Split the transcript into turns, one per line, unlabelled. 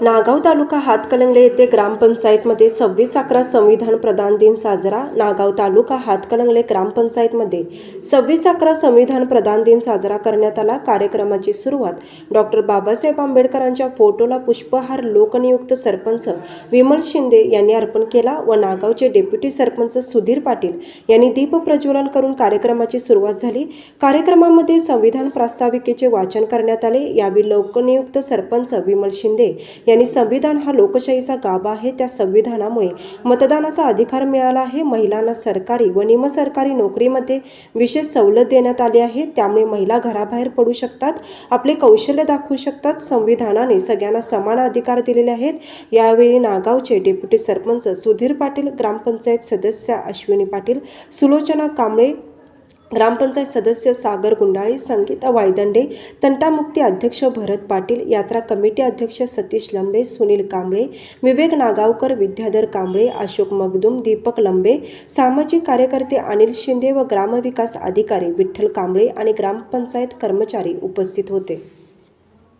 नागाव तालुका हातकलंगले येथे ग्रामपंचायतमध्ये सव्वीस अकरा संविधान प्रदान दिन साजरा. नागाव तालुका हातकलंगले ग्रामपंचायतमध्ये सव्वीस अकरा संविधान प्रदान दिन साजरा करण्यात आला. कार्यक्रमाची सुरुवात डॉक्टर बाबासाहेब आंबेडकरांच्या फोटोला पुष्पहार लोकनियुक्त सरपंच विमल शिंदे यांनी अर्पण केला व नागावचे डेप्युटी सरपंच सुधीर पाटील यांनी दीप प्रज्वलन करून कार्यक्रमाची सुरुवात झाली. कार्यक्रमामध्ये संविधान प्रास्ताविकेचे वाचन करण्यात आले. यावेळी लोकनियुक्त सरपंच विमल शिंदे यांनी संविधान हा लोकशाहीचा गाभा आहे. त्या संविधानामुळे मतदानाचा अधिकार मिळाला आहे. महिलांना सरकारी व निमसरकारी नोकरीमध्ये विशेष सवलत देण्यात आली आहे. त्यामुळे महिला घराबाहेर पडू शकतात. आपले कौशल्य दाखवू शकतात. संविधानाने सगळ्यांना समान अधिकार दिलेले आहेत. यावेळी नागावचे डेप्युटी सरपंच सुधीर पाटील ग्रामपंचायत सदस्य अश्विनी पाटील सुलोचना कांबळे ग्रामपंचायत सदस्य सागर गुंडाळे संगीता वायदंडे तंटामुक्ती अध्यक्ष भरत पाटील यात्रा कमिटी अध्यक्ष सतीश लंबे सुनील कांबळे विवेक नागावकर विद्याधर कांबळे अशोक मगदुम दीपक लंबे सामाजिक कार्यकर्ते अनिल शिंदे व ग्रामविकास अधिकारी विठ्ठल कांबळे आणि ग्रामपंचायत कर्मचारी उपस्थित होते.